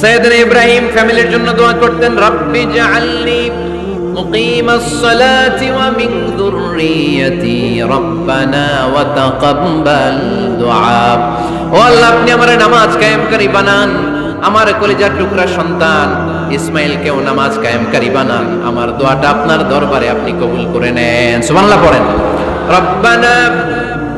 সৈয়দনা ইব্রাহিম ফ্যামিলির জন্য দোয়া করতেন রব্বি জাআলনি মুকিম الصلاة ومن ذريتي ربنا وتقبل دعاء ও আল্লাহ আপনি আমার নামাজ কায়েমকারী বানান আমার কলিজার টুকরা সন্তান ইসমাইলকেও নামাজ কায়েমকারী বানান আমার দোয়াটা আপনার দরবারে আপনি কবুল করে নেন সুবহানাল্লাহ পড়েন রব্বানা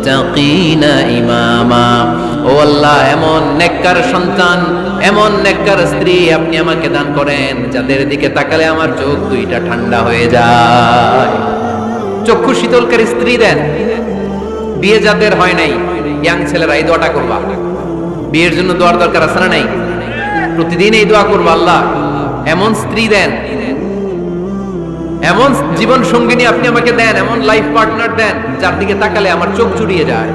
মুত্তাকিনা ইমামা। ও আল্লাহ, এমন নেককার সন্তান, এমন নেককার স্ত্রী আপনি আমাকে দান করেন, যাদের দিকে তাকালে আমার চোখ দুইটা ঠান্ডা হয়ে যায়। চক্ষু শীতলকারী স্ত্রী দেন, বিয়ে যাদের হয় নাই, ইয়াং ছেলেরা এই দোয়াটা করবা। বিয়ের জন্য দোয়ার দরকার আছে না নাই? প্রতিদিন এই দোয়া করবা আল্লাহ। এমন স্ত্রী দেন এমন জীবন সঙ্গিনী আপনি আমাকে দেন, এমন লাইফ পার্টনার দেন, যার দিকে তাকালে আমার চোখ জুড়িয়ে যায়।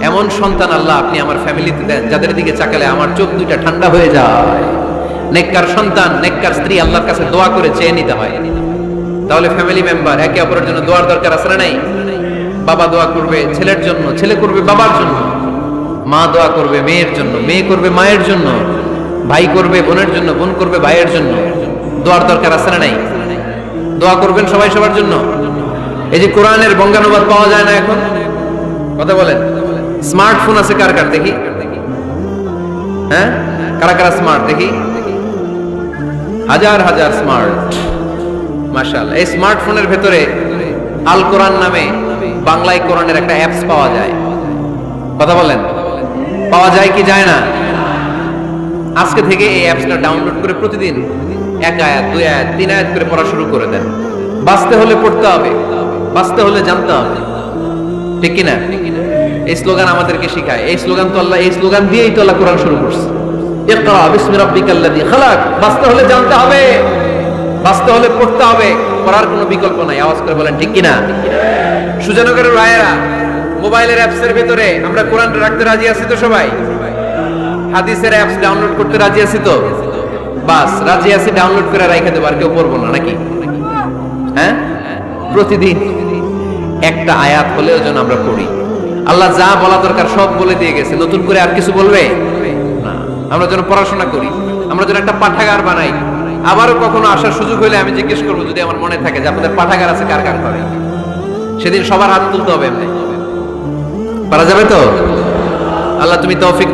এমন সন্তান আল্লাহ আপনি আমার ফ্যামিলিতে দেন, যাদের দিকে তাকালে আমার চোখ দুইটা ঠান্ডা হয়ে যায়। নেককার সন্তান, নেককার স্ত্রী আল্লাহর কাছে দোয়া করে চেয়ে নিতে হয়। তাহলে ফ্যামিলি মেম্বার একে অপরের জন্য দোয়ার দরকার আছে না নাই? বাবা দোয়া করবে ছেলের জন্য, ছেলে করবে বাবার জন্য। মা দোয়া করবে মেয়ের জন্য, মেয়ে করবে মায়ের জন্য। ভাই করবে বোনের জন্য, বোন করবে ভাইয়ের জন্য। দোয়ার দরকার আছে না নাই? দোয়া করবেন সবাই সবার জন্য? এই যে কোরআনের বঙ্গানুবাদ পাওয়া যায় না এখন? কথা বলেন। স্মার্টফোন আছে কার কার? দেখি। হ্যাঁ? কারা কারা স্মার্ট দেখি। হাজার হাজার স্মার্ট মাশাল এই স্মার্টফোনের ভেতরে আল কোরআন নামে বাংলায় কোরআনের একটা অ্যাপস পাওয়া যায়। কথা বলেন। পাওয়া যায় কি যায় না? আজকে থেকে এই অ্যাপসটা ডাউনলোড করে প্রতিদিন এক আয়াত, দুই আয়াত, তিন আয়াত করে পড়া শুরু করে দেন। বাঁচতে হলে পড়তে হবে, বাঁচতে হলে জানতে হবে। ঠিক কিনা? এই স্লোগান আমাদেরকে শেখায়। এই স্লোগান তো আল্লাহ, এই স্লোগান দিয়েই তো আল্লাহ কোরআন শুরু করছে। ইকরা বিসমি রাব্বিকাল্লাযী খালাক। বাঁচতে হলে জানতে হবে, বাঁচতে হলে পড়তে হবে। পড়ার কোনো বিকল্প নাই, আওয়াজ করে বলেন, ঠিক কিনা? সুজানগরের রায়েরা মোবাইলের অ্যাপসের ভিতরে, আমরা কোরআন রাখতে রাজি আছি তো সবাই? হাদিসের অ্যাপস ডাউনলোড করতে রাজি আছি তো? বাস, রাজি আছি ডাউনলোড করে কেউ পড়ব না, নাকি? হ্যাঁ? প্রতিদিন একটা আয়াত হলেও যেন আমরা পড়ি। আল্লাহ যা বলা দরকার সব বলে দিয়ে গেছে, নতুন করে আর কিছু বলবে? না, আমরা যেন পড়াশোনা করি, আমরা যেন একটা পাঠাগার বানাই। আবারও কখনো আসার সুযোগ হলে আমি জিজ্ঞেস করব, যদি আমার মনে থাকে যে আপনাদের পাঠাগার আছে, কার কার করে সেদিন সবার হাত তুলতে হবে পারা যাবে তো? আল্লাহ তুমি তৌফিক